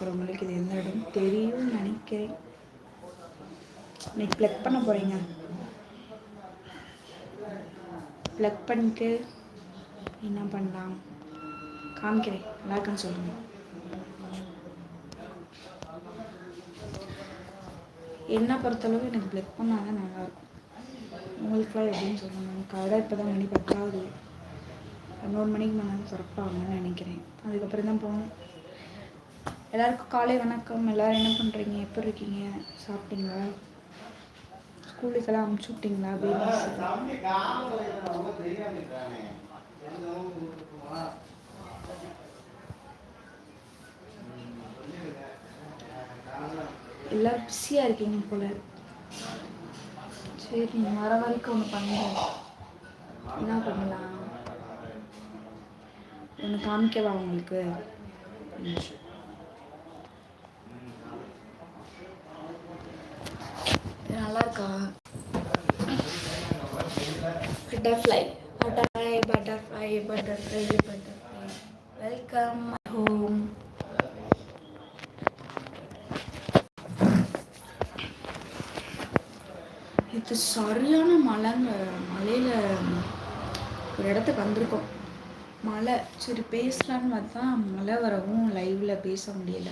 பார்க்குறவங்களுக்கு இது எந்த இடம் தெரியும்னு நினைக்கிறேன். இன்னைக்கு ப்ளக் பண்ண போகிறீங்க ப்ளக் பண்ணிட்டு என்ன பண்ணலாம்? காமிக்கிறேன். நல்லா இருக்குன்னு சொல்லுங்கள் என்னை பொறுத்தளவு எனக்கு ப்ளக் பண்ணால் தான் நல்லாயிருக்கும் உங்களுக்குலாம் எப்படின்னு சொல்லணும் கடை இப்போ தான் மணி பத்தாவது. பதினோரு மணிக்கு மேலே திறப்பாங்கன்னு நினைக்கிறேன். அதுக்கப்புறம் தான் போகணும். எல்லாருக்கும் காலை வணக்கம். எல்லோரும் என்ன பண்ணுறீங்க எப்படி இருக்கீங்க? சாப்பிட்டீங்களா? ஸ்கூலுக்கெல்லாம் அமுச்சு விட்டீங்களா? பேபிஸ் எல்லாம் பிஸியாக இருக்கீங்க போல. சரி நீங்கள் வர வரைக்கும் ஒன்று பண்ணுங்க. என்ன பண்ணலாம்? ஒன்று காமிக்கவா உங்களுக்கு? அக்கா. Butterfly butterfly butterfly butterfly butterfly welcome home இது சரியான மழைங்க மலையில் ஒரு இடத்துக்கு வந்திருக்கோம். மழை சரி பேசலான்னு பார்த்தா மழை வரவும் லைவில் பேச முடியல.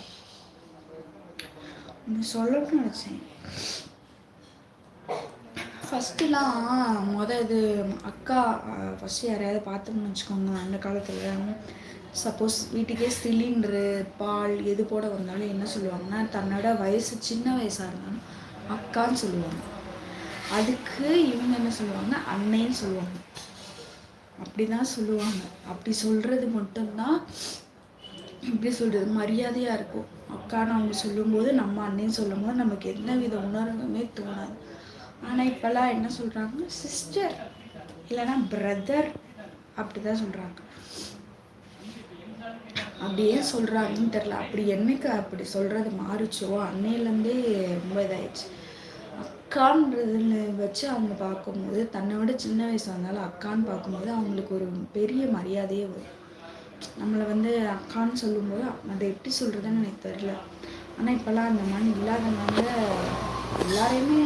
ஒன்று சொல்லணும்னு நினச்சேன். ஃபஸ்ட்டுலாம் முத இது அக்கா ஃபஸ்ட்டு யாரையாவது பார்த்தோம்னு வச்சுக்கோங்க அந்த காலத்தில். சப்போஸ் வீட்டுக்கே சிலிண்டரு பால் எது போட வந்தாலும் என்ன சொல்லுவாங்கன்னா தன்னோட வயசு சின்ன வயசாக இருந்தாலும் அக்கான்னு சொல்லுவாங்க. அதுக்கு இவங்க என்ன சொல்லுவாங்க? அன்னைன்னு சொல்லுவாங்க. அப்படி தான் சொல்லுவாங்க. அப்படி சொல்கிறது மட்டும்தான் எப்படி சொல்கிறது மரியாதையாக இருக்கும். அக்கான்னு அவங்க சொல்லும்போது நம்ம அண்ணன் சொல்லும்போது நமக்கு எந்த வித உணர்வுமே தோணாது. ஆனால் இப்போல்லாம் என்ன சொல்கிறாங்க சிஸ்டர் இல்லைன்னா பிரதர் அப்படி தான் சொல்கிறாங்க அப்படியே சொல்கிறாங்கன்னு தெரில அப்படி என்னைக்கு அப்படி சொல்கிறது மாறுச்சோ? அன்னையிலேருந்தே ரொம்ப இதாயிடுச்சு. அக்கான்றதுல வச்சு அவங்க பார்க்கும்போது தன்னை விட சின்ன வயசு வந்தாலும் அக்கான்னு பார்க்கும்போது அவங்களுக்கு ஒரு பெரிய மரியாதையே வரும். நம்மளை வந்து அக்கான்னு சொல்லும்போது அதை எப்படி சொல்கிறதுன்னு எனக்கு தெரில ஆனால் இப்போல்லாம் அந்த மாதிரி இல்லாதனால எல்லாரையுமே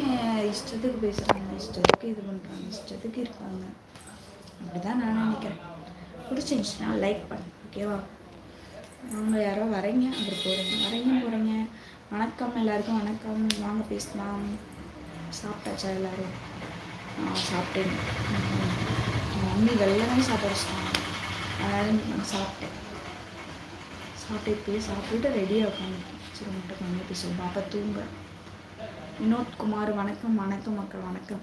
இஷ்டத்துக்கு பேசுகிறாங்க இஷ்டத்துக்கு இது பண்ணுறாங்க இஷ்டத்துக்கு இருக்காங்க. அப்படிதான் நான் நினைக்கிறேன். பிடிச்சிருந்துச்சுன்னா லைக் பண்ணு ஓகேவா அவங்க யாரோ வரீங்க அப்படி போகிறீங்க வரீங்க போகிறீங்க வணக்கம் எல்லாருக்கும் வணக்கம். வாங்க பேசலாம். சாப்பிட்டாச்சா எல்லோரும்? நான் சாப்பிட்டேன். மம்மி வெள்ளமே சாப்பாடு வச்சிட்டாங்க. அதனால நான் சாப்பிட்டேன். சாப்பிட்டு இப்பயே சாப்பிட்டுட்டு ரெடியாக உட்காந்துருக்கேன் சரி மட்டும் கம்மியாக பேசுவோம். பாப்பா தூங்க வினோத்குமார் வணக்கம் வணக்கம் மக்கள் வணக்கம்.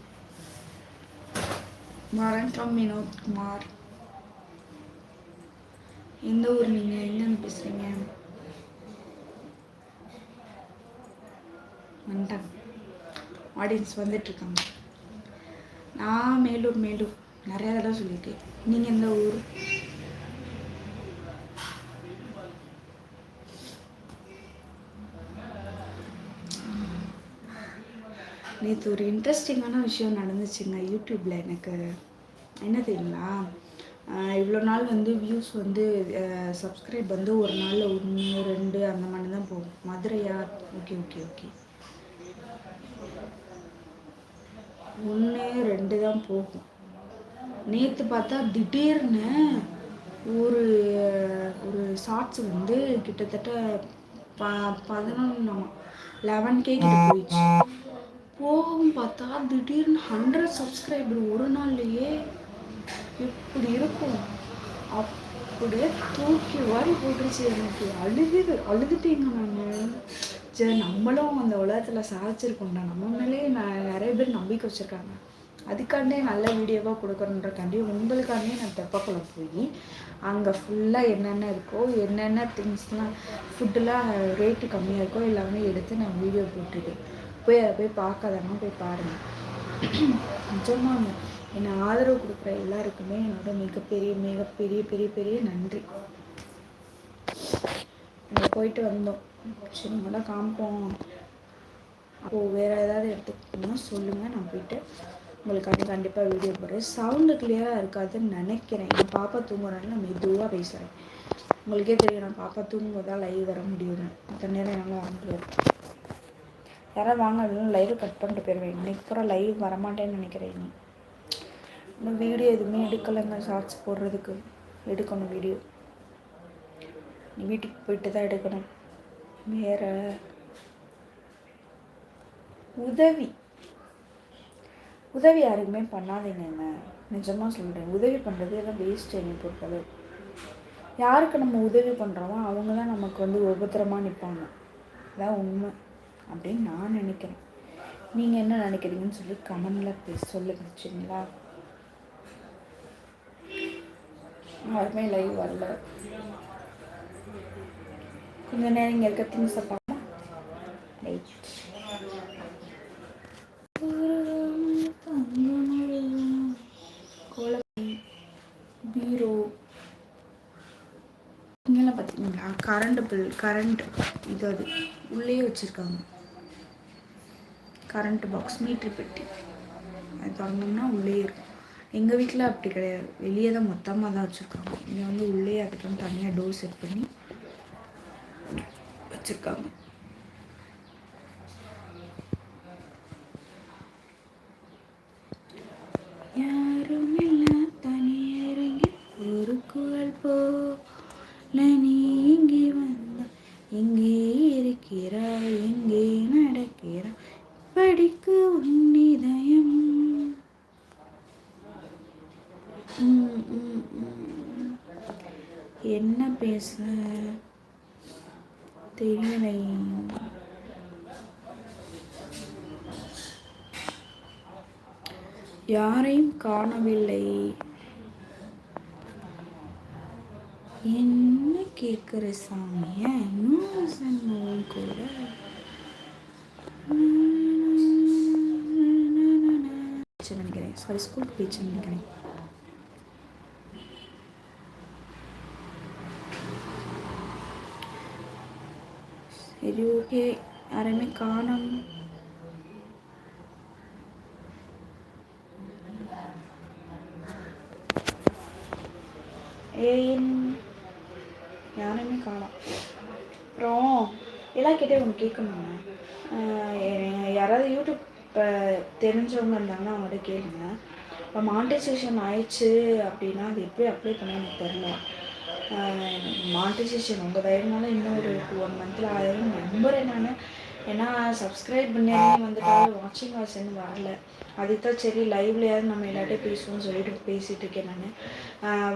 வணக்கம் வினோத்குமார். எந்த ஊர் நீங்கள் எங்கேருந்து பேசுகிறீங்க வந்துட்டாங்க ஆடியன்ஸ் வந்துட்டுருக்காங்க. நான் மேலூர் மேலூர். நிறையா தடவை சொல்லியிருக்கேன். நீங்கள் எந்த ஊர்? நேற்று ஒரு இன்ட்ரெஸ்டிங்கான விஷயம் நடந்துச்சுங்க யூடியூப்பில் எனக்கு. என்ன தெரியுங்களா இவ்வளோ நாள் வந்து வியூஸ் வந்து சப்ஸ்கிரைப் வந்து ஒரு நாளில் ஒன்று ரெண்டு அந்த மாதிரி தான் போகும். மதுரையா? ஓகே ஓகே ஓகே ஒன்று ரெண்டு தான் போகும். நேற்று பார்த்தா திடீர்னு ஒரு ஒரு ஷார்ட்ஸ் வந்து கிட்டத்தட்ட ப பதினொன்று லெவன் கே கிட்ட போயிடுச்சு. போகும் பார்த்தா திடீர்னு ஹண்ட்ரட் சப்ஸ்கிரைபர் ஒரு நாள்லையே இப்படி இருக்கும். அப்படியே தூக்கி வாரி போட்டுருச்சு. எனக்கு அழுகுது. அழுதுட்டேங்க நான். சரி நம்மளும் அந்த உலகத்தில் சாதிச்சிருக்கோம்டா. நம்ம மேலேயே நான் நிறைய பேர் நம்பிக்கை வச்சுருக்காங்க. அதுக்காண்டே நல்ல வீடியோவாக கொடுக்கணுன்றக்காண்டி உங்களுக்காண்டே நான் தெப்பக்குள்ள போய் அங்கே ஃபுல்லாக என்னென்ன இருக்கோ என்னென்ன திங்ஸ்லாம் ஃபுட்டுலாம் ரேட்டு கம்மியாக இருக்கோ எல்லாமே எடுத்து நான் வீடியோ போட்டுருக்கேன் போய் அதை போய் பார்க்காதவங்க போய் பாருங்கள் நிஜமாக என்னை ஆதரவு கொடுக்குற எல்லாருக்குமே என்னோட மிகப்பெரிய மிகப்பெரிய பெரிய பெரிய நன்றி. நாங்கள் போயிட்டு வந்தோம். சரி முதல்ல காமிப்போம் அப்போது வேறு ஏதாவது எடுத்துக்கணும்னா சொல்லுங்கள் நான் போயிட்டு உங்களுக்காண்டி கண்டிப்பாக வீடியோ போடுறேன். சவுண்டு கிளியராக இருக்காதுன்னு நினைக்கிறேன். என் பாப்பா தூங்குறாங்க நான் மெதுவாக பேசுகிறேன் உங்களுக்கே தெரியும் நான் பாப்பா தூங்கும்போது தான் லைவ் வர முடியும் மற்ற நேரம் என்னால் வர முடியாது யாராவது வாங்க இல்லைன்னா லைவ் கட் பண்ணிட்டு போயிடுவேன் இன்னைக்கு பூரா லைவ் வரமாட்டேன்னு நினைக்கிறேன் நீ இன்னும் வீடியோ எதுவுமே எடுக்கலைங்க ஷார்ட்ஸ் போடுறதுக்கு. எடுக்கணும் வீடியோ நீ வீட்டுக்கு போயிட்டு தான் எடுக்கணும். வேற உதவி. உதவி யாருக்குமே பண்ணாதீங்க நிஜமாக சொல்கிறேன் உதவி பண்ணுறது எல்லாம் வேஸ்ட் என்னை பொறுத்தளவு. யாருக்கு நம்ம உதவி பண்ணுறோமோ அவங்க தான் நமக்கு வந்து உபத்திரமாக நிற்பாங்க அதான் உண்மை. அப்படின்னு நான் நினைக்கிறேன். நீங்கள் என்ன நினைக்கிறீங்கன்னு சொல்லி கமெண்டில் பேச சொல்லுங்க சரிங்களா? யாருமே லைவ் வரல. கொஞ்ச நேரம் இங்கே இருக்க திங்ஸை பார்க்கலாம் ரைட் கோலப்பை பீரோ. இங்கெல்லாம் பார்த்தீங்களா கரண்ட் பில் கரண்ட் இது அது. உள்ளே வச்சுருக்காங்க. கரண்ட் பாக்ஸ் மீட்ரு பெட்டி. அது திறந்தோம்னா உள்ளே இருக்கும். எங்கள் வீட்டில் அப்படி கிடையாது. வெளியே தான் மொத்தமாக தான் வச்சுருக்காங்க. இங்கே வந்து உள்ளே அதுக்கு தனியாக டோர் செட் பண்ணி வச்சுருக்காங்க யாரும் இல்லை தனியே இறங்கி ஒரு குரல் போல நீ இங்கே வந்த இங்கே இருக்கிறாய் இங்கே நடக்கிறாய் படிக்கு உன் இதயம் ம், ம், ம். என்ன பேச தெரியலை யாரையும் காணவில்லை. என்ன கேட்குற சாமிய? இன்னும் சம்பவம் கூட. நினைக்கிறேன். சாரி ஸ்கூல் பீச்சு நினைக்கிறேன். சரி ஓகே யாரையுமே காணோம் ஏன்? யாரையுமே காணோம். அப்புறம் எல்லாக்கிட்டே ஒன்று கேட்கணுங்க. யாராவது யூடியூப் இப்போ தெரிஞ்சவங்க இருந்தாங்கன்னா அவங்கள்ட்ட கேளுங்க. இப்போ மானிட்டைசேஷன் ஆயிடுச்சு அப்படின்னா அது எப்படி அப்ளை பண்ண எனக்கு தெரில மானிட்டைசேஷன் உங்கள் தயவுனால இன்னும் ஒரு டூ ஒன் மந்தில் ஆயிரம். நம்பர் என்னென்னு ஏன்னா சப்ஸ்கிரைப் பண்ணியாலே வந்துட்டு வாட்சிங் வாட்ச் இன்னும் வரல. அதுக்கு தான் சரி லைவ்லையாவது நம்ம எல்லாட்டையும் பேசுவோம்னு சொல்லிட்டு பேசிகிட்டு இருக்கேன் நான்.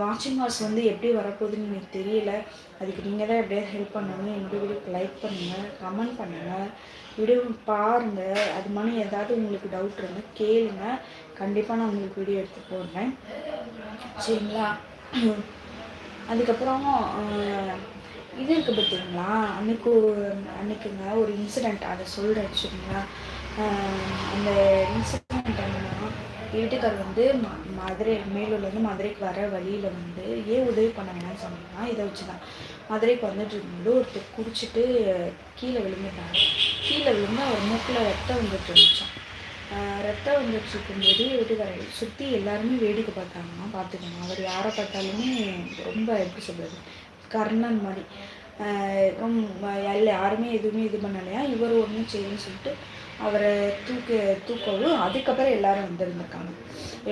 வாட்சிங் வாட்ச் வந்து எப்படி வரப்போகுதுன்னு எனக்கு தெரியல. அதுக்கு நீங்கள் தான் எப்படியாவது ஹெல்ப் பண்ணணும் என்னோட வீடியோக்கு லைக் பண்ணுங்கள் கமெண்ட் பண்ணுங்கள் வீடியோ பாருங்கள் அது மாதிரி ஏதாவது உங்களுக்கு டவுட் இருந்தால் கேளுங்க. கண்டிப்பாக நான் உங்களுக்கு வீடியோ எடுத்து போடுறேன். சரிங்களா? அதுக்கப்புறம் இது இருக்குது பார்த்தீங்களா? அன்னைக்கு அன்னைக்குங்க ஒரு இன்சிடெண்ட் அதை சொல்கிறேன் சரிங்களா? அந்த இன்சிடெண்ட் என்னன்னா வீட்டுக்கார் வந்து ம மதுரை மேலூர்லேருந்து மதுரைக்கு வர வழியில் வந்து ஏன் உதவி பண்ண வேணாம்னு சொன்னீங்கன்னா இதை வச்சு தான் மதுரைக்கு வந்துட்டு இருக்கும்போது ஒருத்தர் குடிச்சிட்டு கீழே விழுந்துட்டாங்க கீழே விழுந்து அவர் மூக்கில் ரத்தம் வந்துட்டு இருந்துச்சான் ரத்தம் வந்துட்டு இருக்கும்போது வீட்டுக்காரர் சுற்றி எல்லாருமே வேடிக்கை பார்த்தாங்கன்னா பார்த்துக்கணும். அவர் யாரை பார்த்தாலுமே ரொம்ப எப்படி சொல்கிறது கர்ணன் மாதிரி எல்லா யாருமே எதுவுமே இது பண்ணலையா? இவர் ஒன்றும் செய்யுன்னு சொல்லிட்டு அவரை தூக்க தூக்கவும் அதுக்கப்புறம் எல்லாரும் வந்திருந்திருக்காங்க.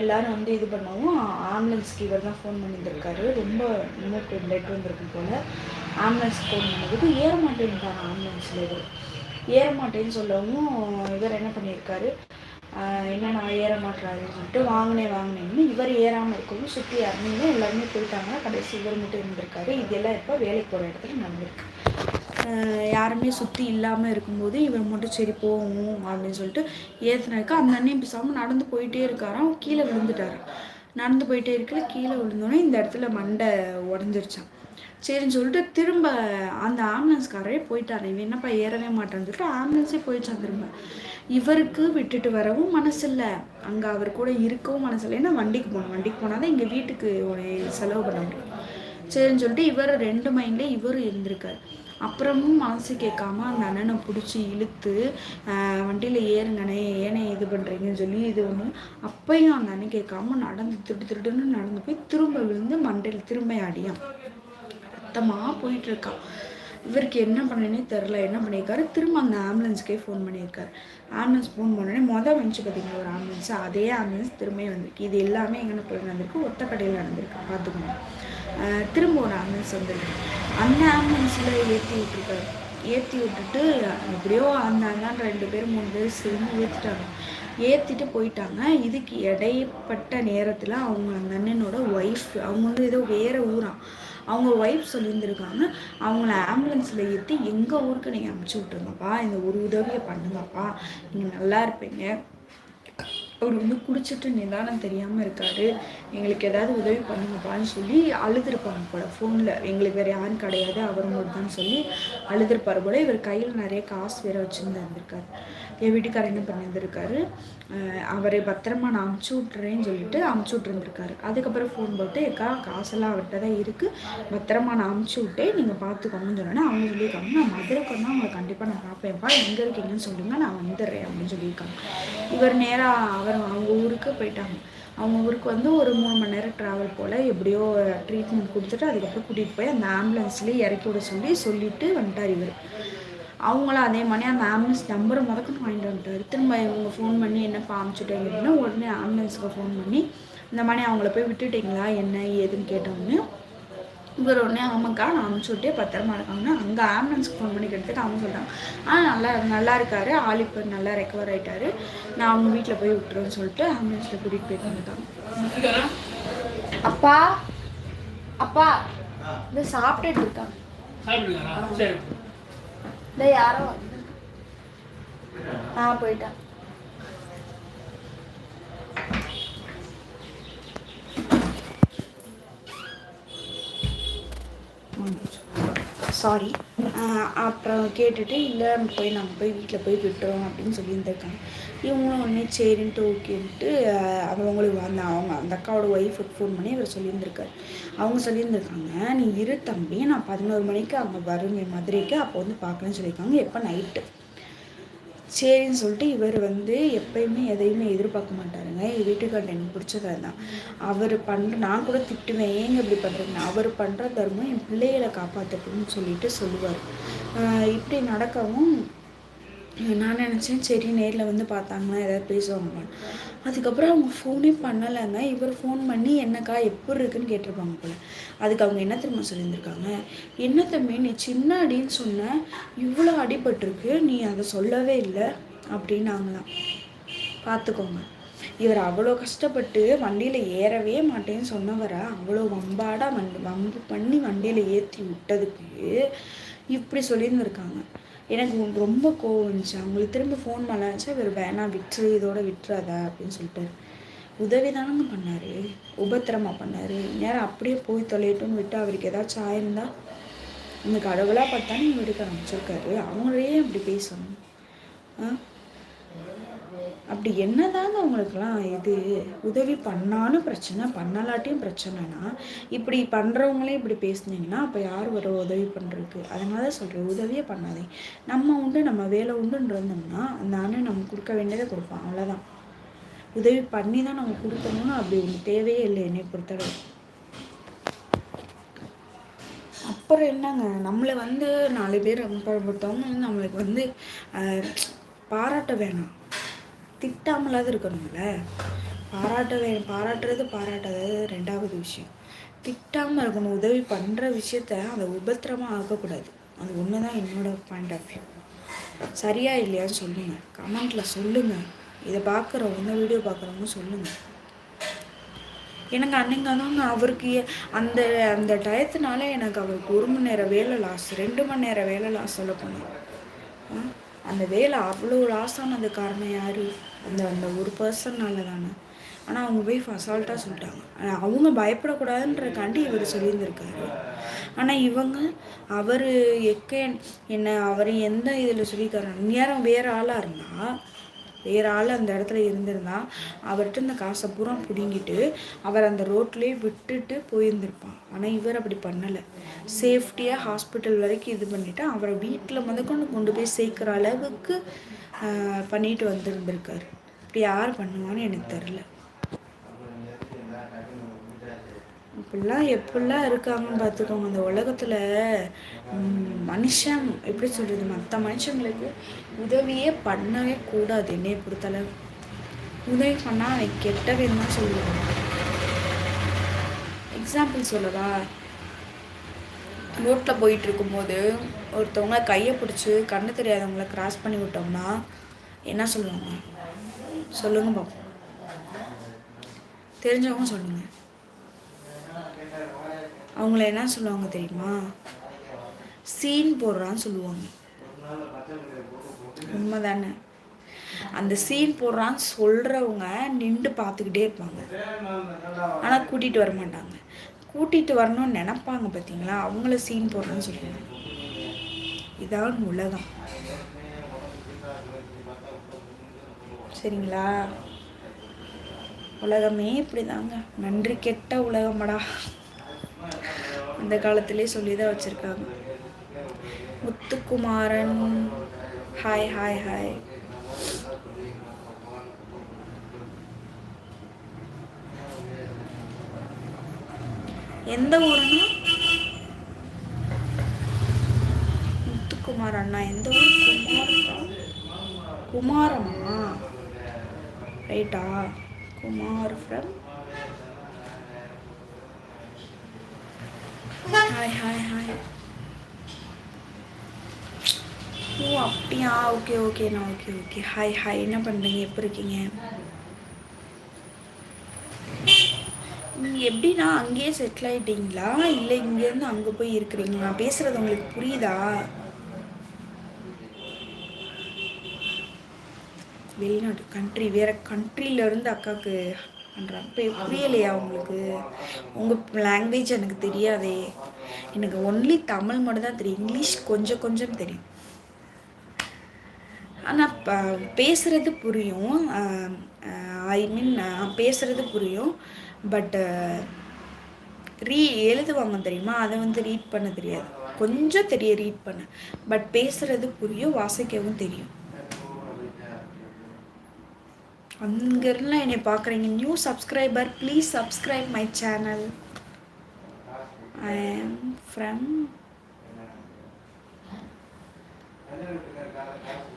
எல்லாரும் வந்து இது பண்ணவும் ஆம்புலன்ஸ்க்கு இவர் தான் ஃபோன் பண்ணியிருந்திருக்காரு. ரொம்ப மூக்கு பிளட் வந்திருக்கும் போல். ஆம்புலன்ஸ்க்கு ஃபோன் பண்ணதுக்கு ஏற மாட்டேன்ட்டாங்க ஆம்புலன்ஸில் இவர். ஏற மாட்டேன்னு சொல்லவும் இவர் என்ன பண்ணியிருக்காரு? என்ன நான் ஏற மாட்டேறாருன்னு சொல்லிட்டு வாங்கினேன் வாங்கினேன்னு இவர் ஏறாமல் இருக்கவும் சுற்றி இறங்கிங்க எல்லாருமே போயிட்டாங்க. கடைசி இவர் மட்டும் இருந்திருக்காரு. இதெல்லாம் இப்போ வேலைக்கு போகிற இடத்துல நடந்திருக்கு. யாருமே சுற்றி இல்லாமல் இருக்கும்போது இவர் மட்டும் சரி போவோம் அப்படின்னு சொல்லிட்டு ஏற்றுனாக்கா அந்த அண்ணன் பேசாமல் நடந்து போயிட்டே இருக்காராம். கீழே விழுந்துட்டாரு. நடந்து போயிட்டே இருக்கல கீழே விழுந்தோடனே இந்த இடத்துல மண்டை உடஞ்சிருச்சான் சரின்னு சொல்லிட்டு திரும்ப அந்த ஆம்புலன்ஸ்காரரே போயிட்டாரு. இவன் என்னப்பா ஏறவே மாட்டான்னு சொல்லிட்டு ஆம்புலன்ஸே போயிடுச்சான் திரும்ப. இவருக்கு விட்டுட்டு வரவும் மனசில்லை. அங்கே அவர் கூட இருக்கவும் மனசில்லை. ஏன்னா வண்டிக்கு போகணும். வண்டிக்கு போனால் தான் இங்கே வீட்டுக்கு ஒரு செலவு பண்ண முடியும். சரின்னு சொல்லிட்டு இவர் ரெண்டு மைண்ட்லேயே இவர் இருந்திருக்காரு. அப்புறமும் மனசு கேட்காம அந்த அண்ணனை பிடிச்சி இழுத்து வண்டியில் ஏறுங்கண்ணே. ஏனே இது பண்ணுறீங்கன்னு சொல்லி இது ஒன்று அப்பையும் அந்த அண்ணன் கேட்காம நடந்து திருட்டு திருட்டுன்னு நடந்து போய் திரும்ப விழுந்து மண்டையில் திரும்ப அடியான். ரத்தமாக போயிட்டுருக்கா இவருக்கு என்ன பண்ணனே தெரில என்ன பண்ணியிருக்காரு? திரும்ப அந்த ஆம்புலன்ஸ்க்கே ஃபோன் பண்ணியிருக்காரு. ஆம்புலன்ஸ் ஃபோன் பண்ணோடனே மொதல் வந்துச்சு பார்த்தீங்களா ஒரு ஆம்புலன்ஸ்? அதே ஆம்புலன்ஸ் திரும்ப வந்திருக்கு. இது எல்லாமே எங்கே போய் நடந்திருக்கு. ஒத்த கடையில் நடந்திருக்கு. பார்த்துக்கோங்க. திரும்ப ஒரு ஆம்புலன்ஸ் வந்திருக்கு. அந்த ஆம்புலன்ஸில் ஏற்றி விட்டுருக்காரு. ஏற்றி விட்டுட்டு எப்படியோ அந்த அண்ணான் ரெண்டு பேர் மூணு பேர் சேர்ந்து ஏற்றிட்டாங்க ஏற்றிட்டு போயிட்டாங்க. இதுக்கு இடைப்பட்ட நேரத்தில் அவங்க அந்த அண்ணனோட ஒய்ஃப் அவங்க வந்து ஏதோ வேறு ஊரான் அவங்க ஒய்ஃப் சொல்லியிருந்துருக்காங்க. அவங்கள ஆம்புலன்ஸில் ஏற்றி எங்கள் ஊருக்கு நீங்கள் அமுச்சு விட்ருங்கப்பா இந்த ஒரு உதவியை பண்ணுங்கப்பா. நீங்கள் நல்லா இருப்பீங்க. அவர் வந்து குடிச்சிட்டு நிதானம் தெரியாமல் இருக்காரு. எங்களுக்கு ஏதாவது உதவி பண்ணுங்கப்பான்னு சொல்லி அழுதுருப்பாங்க போல ஃபோனில் எங்களுக்கு வேறு யாரும் கிடையாது. அவர் மட்டும் சொல்லி அழுதுருப்பார் போல. இவர் கையில் நிறைய காசு வேற வச்சுருந்து இருந்திருக்காரு என் வீட்டுக்காரர் என்ன பண்ணியிருந்திருக்காரு? அவரை பத்திரமா நான் அமுச்சு விட்றேன்னு சொல்லிட்டு அமுச்சு விட்ருந்துருக்காரு அதுக்கப்புறம் ஃபோன் போட்டு எக்கா காசெல்லாம் அவர்கிட்ட தான் இருக்குது பத்திரமா நான் அமுச்சு விட்டேன். நீங்கள் பார்த்துக்கோங்கன்னு சொன்னோன்னே அவங்க சொல்லியிருக்காங்க. நான் மதுரைக்கு வந்தால் அவங்களை கண்டிப்பாக நான் பார்ப்பேன்ப்பா எங்கே இருக்கீங்கன்னு சொல்லுங்கள் நான் வந்துடுறேன். அப்படின்னு சொல்லியிருக்காங்க. இவர் நேராக அவர் அவங்க ஊருக்கு போயிட்டாங்க. அவங்க ஊருக்கு வந்து ஒரு மூணு மணி நேரம் ட்ராவல் போல் எப்படியோ ட்ரீட்மெண்ட் கொடுத்துட்டு அதுக்கப்புறம் கூட்டிகிட்டு போய் அந்த ஆம்புலன்ஸ்லேயே இறக்கி விட சொல்லி சொல்லிவிட்டு வந்துட்டார் இவர். அவங்களும் அதே மாதிரி அந்த ஆம்புலன்ஸ் நம்பரை முதக்கணும் வாங்கிட்டு வந்துட்டார். திரும்ப இவங்க ஃபோன் பண்ணி என்னப்பா அனுப்பிச்சுட்டீங்க அப்படின்னா உடனே ஆம்புலன்ஸுக்கு ஃபோன் பண்ணி இந்த மாதிரி அவங்கள போய் விட்டுட்டிங்களா? என்ன ஏதுன்னு கேட்டோன்னே இவர் உடனே ஆமாக்கா நான் அமுச்சு விட்டே பத்திரமா இருக்காங்கன்னா அங்கே ஆம்புலன்ஸ்க்கு ஃபோன் பண்ணி கேட்டதுக்கு அவங்க சொல்கிறாங்க ஆ நல்லா நல்லா இருக்காரு. ஆலிப்பர் நல்லா ரெக்கவர் ஆகிட்டாரு நான் அவங்க வீட்டில் போய் விட்டுருவேன்னு சொல்லிட்டு ஆம்புலன்ஸில் கூட்டிகிட்டு போயிட்டு வந்துட்டாங்க. அப்பா அப்பா இந்த சாப்பிட்டுட்டு இருக்காங்க. டேய் யாரோ ஆ போயிட்டான். சாரி அப்புறம் கேட்டுட்டு இல்லை போய் நம்ம போய் வீட்டில் போய் விட்டுறோம் அப்படின்னு சொல்லியிருந்திருக்காங்க. இவங்களும் உடனே சரின்ட்டு ஓகேன்ட்டு அவங்களுக்கு வந்த அவங்க அந்த அக்காவோட ஒய்ஃபுக்கு ஃபோன் பண்ணி அவர் சொல்லியிருந்திருக்காரு. அவங்க சொல்லியிருந்திருக்காங்க நீ இரு தம்பி நான் பதினோரு மணிக்கு அங்கே வருவேன் மதுரைக்கு அப்போ வந்து பார்க்கணும்னு சொல்லியிருக்காங்க. எப்போ நைட்டு சரின்னு சொல்லிட்டு இவர் வந்து எப்பயுமே எதையுமே எதிர்பார்க்க மாட்டாருங்க. எங்கள் வீட்டுக்காரர் எனக்கு பிடிச்சதாக தான் அவர் பண்ணுற நான் கூட திட்டுவேன். ஏங்க இப்படி பண்ணுறீங்க அவர் பண்ணுற தர்மம் என் பிள்ளைகளை காப்பாற்றட்டும்னு சொல்லிட்டு சொல்லுவார். இப்படி நடக்கவும் நான் நினச்சேன் சரி நேரில் வந்து பார்த்தாங்கன்னா ஏதாவது பேசுவாங்க அதுக்கப்புறம் அவங்க ஃபோனே பண்ணலைங்க. இவர் ஃபோன் பண்ணி என்னக்கா எப்படி இருக்குன்னு கேட்டிருப்பாங்க போல. அதுக்கு அவங்க என்ன திரும்ப சொல்லியிருந்திருக்காங்க? என்ன தம்பி நீ சின்ன அடின்னு சொன்ன இவ்வளோ அடிபட்டிருக்கு நீ அதை சொல்லவே இல்லை அப்படின்னாங்களாம். பார்த்துக்கோங்க. இவர் அவ்வளோ கஷ்டப்பட்டு வண்டியில் ஏறவே மாட்டேன்னு சொன்னவரை அவ்வளோ வம்பாடாக வண்டி வம்பு பண்ணி வண்டியில் ஏற்றி விட்டதுக்கு இப்படி சொல்லியிருந்துருக்காங்க. எனக்கு ரொம்ப கோவம் இருந்துச்சு அவங்களுக்கு திரும்ப ஃபோன் பண்ணாச்சு இவர் வேணாம் விட்டுரு இதோட விட்டுறாத அப்படின்னு சொல்லிட்டு உதவி தானங்க பண்ணார். உபத்திரமா பண்ணார். நேரம் அப்படியே போய் தொலையட்டும்னு விட்டு அவருக்கு ஏதாச்சும் ஆயிருந்தா இந்த கடவுளாக பார்த்தானே எங்கள் வீட்டுக்கு அனுப்பிச்சிருக்காரு அவங்களே அப்படி பேசணும். ஆ? அப்படி என்னதாங்க அவங்களுக்குலாம் இது? உதவி பண்ணாலும் பிரச்சனை பண்ணலாட்டியும் பிரச்சனைனா இப்படி பண்ணுறவங்களே இப்படி பேசுனீங்கன்னா அப்போ யார் வர உதவி பண்ணுறதுக்கு அதனால தான் சொல்கிறேன் உதவியே பண்ணாதே. நம்ம உண்டு நம்ம வேலை உண்டுன்னு இருந்தோம்னா அந்த அண்ணன் நம்ம கொடுக்க வேண்டியதை கொடுப்பான் அவ்வளோதான் உதவி பண்ணி தான் நம்ம கொடுக்கணும்னு அப்படி ஒன்று தேவையே இல்லை என்னை பொறுத்தளவு அப்புறம் என்னங்க? நம்மளை வந்து நாலு பேர் பொறுத்தவங்க நம்மளுக்கு வந்து பாராட்ட வேணாம். திட்டாமலாவது இருக்கணும்ல? பாராட்ட வே பாராட்டுறது பாராட்டாதது ரெண்டாவது விஷயம் திட்டாமல் இருக்கணும். உதவி பண்ணுற விஷயத்த அதை உபத்திரமாக ஆகக்கூடாது அது ஒன்று தான் என்னோடய பாயிண்ட் ஆஃப் வியூ சரியா இல்லையான்னு சொல்லுங்கள் கமெண்ட்டில் சொல்லுங்கள் இதை பார்க்குறவங்க வீடியோ பார்க்குறவங்க சொல்லுங்கள் எனக்கு அன்னைக்கு தாங்க அவருக்கு அந்த அந்த டயத்தினால எனக்கு அவருக்கு ஒரு மணி நேரம் வேலை லாஸ் ரெண்டு மணி நேரம் வேலை லாஸ் சொல்ல போனேன். அந்த வேலை அவ்வளோ லாஸ் ஆனது காரணம் யார்? அந்த அந்த ஒரு பர்சன்னால தானே ஆனால் அவங்க போய் அசால்ட்டாக சொல்லிட்டாங்க. ஆனால் அவங்க பயப்படக்கூடாதுன்றக்காண்டி இவர் சொல்லியிருந்திருக்காரு. ஆனால் இவங்க அவர் எக்க என்ன அவர் எந்த இதில் சொல்லியிருக்காரு? நேரம் வேறு ஆளாக இருந்தால் வேறு ஆள் அந்த இடத்துல இருந்திருந்தா அவர்கிட்ட இந்த காசை பூரா பிடுங்கிட்டு அவர் அந்த ரோட்லேயே விட்டுட்டு போயிருந்திருப்பான். ஆனால் இவர் அப்படி பண்ணலை. சேஃப்டியாக ஹாஸ்பிட்டல் வரைக்கும் இது பண்ணிவிட்டு அவரை வீட்டில் முதற்கொண்டு கொண்டு போய் சேர்க்குற அளவுக்கு பண்ணிட்டு வந்திருந்திருக்காரு. இப்படி யார் பண்ணுவான்னு எனக்கு தெரில இப்படிலாம் எப்படிலாம் இருக்காங்கன்னு பார்த்துக்கோங்க. அந்த உலகத்தில் மனுஷன் எப்படி சொல்கிறது மற்ற மனுஷங்களுக்கு உதவியே பண்ணவே கூடாது என்னையை பொறுத்தளவு. உதவி பண்ணால் அவன் கெட்டவன் தான் சொல்லுவாங்க எக்ஸாம்பிள் சொல்லவா? ரோட்டில் போயிட்டு இருக்கும்போது ஒருத்தவங்க கையை பிடிச்சி கண்ணு தெரியாதவங்கள கிராஸ் பண்ணி விட்டோம்னா என்ன சொல்லுவாங்க? சொல்லுங்க பாப்போம். தெரிஞ்சவங்க சொல்லுங்கள் அவங்கள என்ன சொல்லுவாங்க தெரியுமா? சீன் போடுறான்னு சொல்லுவாங்க. உண்மைதானே? அந்த சீன் போடுறான்னு சொல்கிறவங்க நின்று பார்த்துக்கிட்டே இருப்பாங்க. ஆனால் கூட்டிகிட்டு வர மாட்டாங்க. கூட்டிகிட்டு வரணும்னு நினப்பாங்க பார்த்தீங்களா அவங்கள சீன் போடுறேன்னு சொல்லுவாங்க. இதான் உலகம். சரிங்களா? உலகமே இப்படி தாங்க நன்றி கெட்ட உலகமடா. அந்த காலத்திலே சொல்லி தான் வச்சுருக்காங்க. முத்துக்குமாரன். ஹாய் ஹாய் ஹாய் எந்த ஊருன்னா? முத்துக்குமார் அண்ணா எந்த ஊர்? குமார் குமாரம்மா? ரைட்டா Kumar from hi hi hi oh அப்படியா? ஓகே ஓகேண்ணா ஓகே ஓகே ஹாய் ஹாய் என்ன பண்ணுறீங்க எப்படி இருக்கீங்க? நீங்கள் எப்படின்னா அங்கேயே செட்டில் ஆகிட்டீங்களா இல்லை இங்கேருந்து அங்கே போய் இருக்கிறீங்களா? நான் பேசுகிறது உங்களுக்கு புரியுதா? வெளிநாடு கண்ட்ரி வேறு கண்ட்ரியிலேருந்து அக்காவுக்கு பண்ணுறாங்க இப்போ புரியலையா உங்களுக்கு? உங்கள் லாங்குவேஜ் எனக்கு தெரியாதே. எனக்கு ஒன்லி தமிழ் மட்டும் தான் தெரியும். இங்கிலீஷ் கொஞ்சம் கொஞ்சம் தெரியும். ஆனால் பேசுகிறது புரியும். ஐ மீன் பேசுகிறது புரியும். பட்டு ரீ uh, எழுதுவாங்க தெரியுமா? அதை வந்து ரீட் பண்ண தெரியாது. கொஞ்சம் தெரிய ரீட் பண்ண. பட் பேசுகிறது புரியும் வாசிக்கவும் தெரியும். அங்கெல்லாம் என்னை பார்க்குறீங்க. New subscriber please subscribe my channel I am from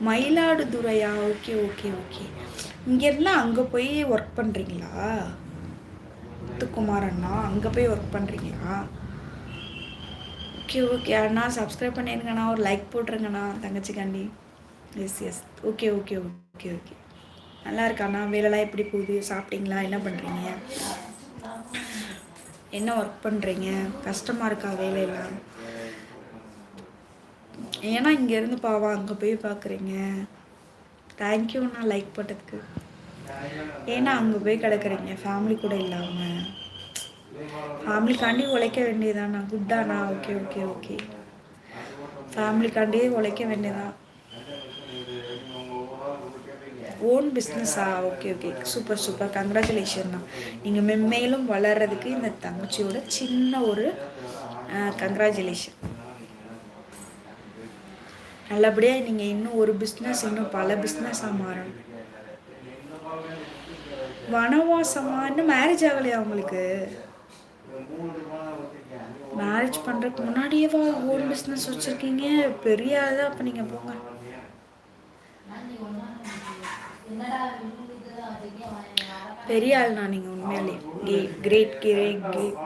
மயிலாடுதுறையா? Okay okay okay இங்கேருந்து அங்கே போய் ஒர்க் பண்ணுறீங்களா முத்துக்குமார் அண்ணா அங்கே போய் ஒர்க் பண்ணுறீங்களா ஓகே ஓகே அண்ணா சப்ஸ்கிரைப் பண்ணிடுங்கண்ணா ஒரு லைக் போட்டுருங்கண்ணா தங்கச்சிக்காண்டி. Yes yes okay okay okay okay நல்லா இருக்காண்ணா வேலைலாம் எப்படி போகுது சாப்பிட்டீங்களா என்ன பண்ணுறீங்க என்ன ஒர்க் பண்ணுறீங்க கஷ்டமாக இருக்கா வேலையெல்லாம்? ஏன்னா இங்கேருந்து பாவா அங்கே போய் பார்க்குறீங்க தேங்க்யூண்ணா லைக் போட்டதுக்கு. ஏன்னா அங்கே போய் கிடக்குறீங்க. ஃபேமிலி கூட இல்லாமல் ஃபேமிலிக்காண்டி உழைக்க வேண்டியதாண்ணா குட்டாண்ணா ஓகே ஓகே ஓகே ஃபேமிலிக்காண்டியே உழைக்க வேண்டியதான் ஓன் பிஸ்னஸா okay okay super super congratulation தான் நீங்கள் மென்மேலும் வளர்கிறதுக்கு இந்த தங்கச்சியோட சின்ன ஒரு கங்க்ராச்சுலேஷன் நல்லபடியாக நீங்கள் இன்னும் ஒரு பிஸ்னஸ் இன்னும் பல பிஸ்னஸாக மாறணும். வனவாசமா? இன்னும் மேரேஜ் ஆகலையா உங்களுக்கு? மேரேஜ் பண்ணுறதுக்கு முன்னாடியேவா ஓன் பிஸ்னஸ் வச்சுருக்கீங்க? பெரிய ஆள் அப்போ நீங்கள் போங்க. பெரிய ஆள் நான் நீங்கள் உண்மையிலே கே கிரேட் கிரே கிரேட்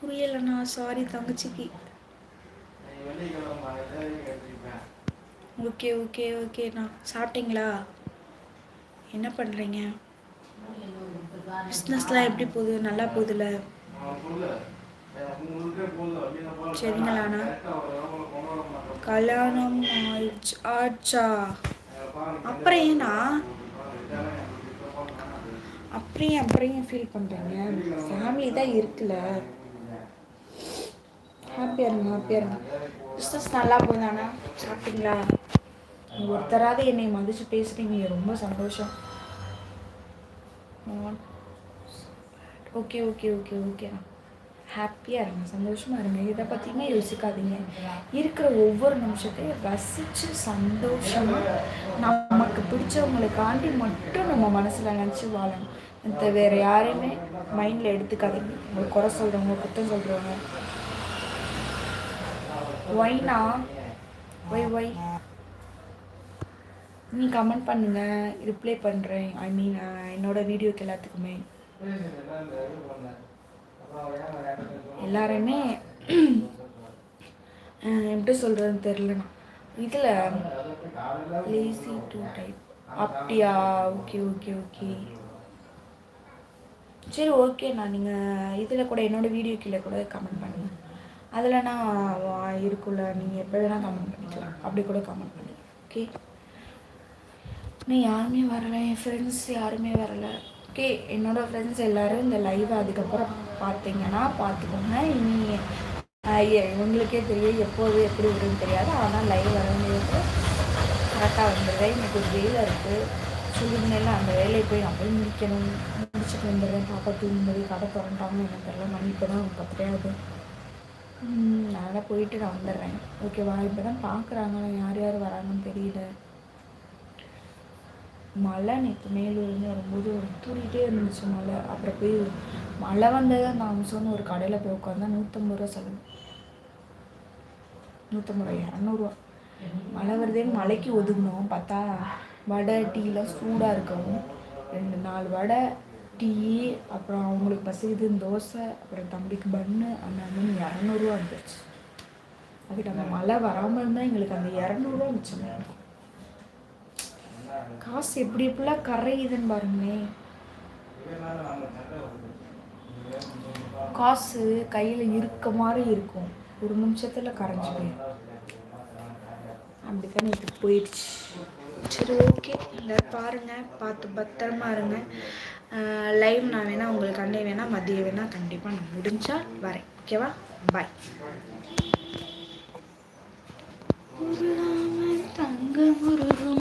புரியலண்ணா சாரி தங்கச்சிக்கு. ஓகே ஓகே ஓகேண்ணா சாப்பிட்டீங்களா? என்ன பண்ணுறீங்க பிஸ்னஸ்லாம் எப்படி போகுது? நல்லா போகுதுல்ல சரிங்களாண்ணா கல்யாணம் ஆயிடுச்சு. ஆச்சா? அப்புறம் ஏண்ணா அப்புறம் அப்புறம் ஃபீல் பண்ணுறீங்க ஃபேமிலி தான் இருக்குல்ல. ஹாப்பியாக இருங்க ஹாப்பியாக இருங்க. பிஸ்னஸ் நல்லா போதானா சாப்பிட்டீங்களா? ஒருத்தராவது என்னை மதித்து பேசுகிறீங்க ரொம்ப சந்தோஷம். ஓகே ஓகே ஓகே ஓகே ஹாப்பியாக இருங்க சந்தோஷமாக இருங்க. இதை பற்றியுமே யோசிக்காதீங்க. இருக்கிற ஒவ்வொரு நிமிஷத்தையும் ரசித்து சந்தோஷமாக நமக்கு பிடிச்சவங்களுக்காண்டி மட்டும் நம்ம மனசில் நினச்சி வாழணும். மற்ற வேறு யாரையுமே மைண்டில் எடுத்துக்காதீங்க. உங்களை குறை சொல்கிறவங்க குத்தம் சொல்கிறவங்க ஒய்னா ஒய் ஒய் நீ கமெண்ட் பண்ணுங்க. ரிப்ளை பண்ணுறேன் ஐ மீன் என்னோட வீடியோக்கு எல்லாத்துக்குமே. எல்லாருமே எப்படி சொல்கிறதுன்னு தெரிலண்ணா இதில் லேசி டூ டைப் அப்படியா? ஓகே ஓகே ஓகே சரி ஓகேண்ணா நீங்கள் இதில் கூட என்னோடய வீடியோ கீழே கூட கமெண்ட் பண்ணுங்கள் அதில் நான் இருக்குல்ல நீங்கள் எப்போ வேணால் கமெண்ட் பண்ணிக்கலாம். அப்படி கூட கமெண்ட் பண்ணிக்கலாம். ஓகே இன்னும் யாருமே வரலை. என் ஃப்ரெண்ட்ஸ் யாருமே வரலை. ஓகே என்னோடய ஃப்ரெண்ட்ஸ் எல்லோரும் இந்த லைவை அதுக்கப்புறம் பார்த்தீங்கன்னா பார்த்துக்கோங்க. இனி உங்களுக்கே தெரியும் எப்போது எப்படி வரும்னு தெரியாது. ஆனால் லைவ் வர கரெக்டாக வந்துடுவேன் எனக்கு ஒரு வேலை இருக்குது சொல்லியிருந்தேன்ல அந்த வேலையை போய் நான் போய் முடிக்கணும். முடிச்சுட்டு வந்துடுறேன். பாப்பா தூங்கும்போது கடை திறந்துட்டாங்கன்னு எனக்கு தெரியல மணி இப்போ தான் பத்திரையாவது அதனால் போயிட்டு நான் வந்துடுறேன். ஓகேவா இப்போ தான் பார்க்குறாங்க யார் யார் வராங்கன்னு தெரியல. மழை நேற்று மேலூர்லேருந்து வரும்போது ஒரு தூரிட்டே இருந்துச்சு மழை. அப்புறம் போய் மழை வந்தது அந்த அம்சம்னு ஒரு கடையில் போய் உட்காந்தா நூற்றம்பது ரூபா செலவு. நூற்றம்பது ரூபா இரநூறுவா மழை வருதேன்னு மழைக்கு ஒதுங்கினோம் பார்த்தா வடை டீலாம் சூடாக இருக்கவும். ரெண்டு நாலு வடை. டீ அப்புறம் அவங்களுக்கு பசிக்குதுன்னு தோசை அப்புறம் தம்பிக்கு பன்னு அந்த அண்ணன் இரநூறுவா வந்துருச்சு. அதுக்கு அந்த மழை வராமல் இருந்தால் எங்களுக்கு அந்த இரநூறுவா மிச்சமாக காசு எப்படி எப்படிலாம் கரையுதுன்னு பாருங்களேன் காசு கையில் இருக்க மாதிரி இருக்கும். ஒரு நிமிஷத்தில் கரைஞ்சி போயிடும் அப்படித்தான் இது போயிடுச்சு. சரி ஓகே இல்லை பாருங்கள் பார்த்து பத்திரமா இருங்க. லைவ் நான் வேணால் உங்களுக்கு அன்னை வேணால் மதியம் வேணால் கண்டிப்பாக நான் முடிஞ்சால் வரேன். ஓகேவா பாய் தங்க முருகும்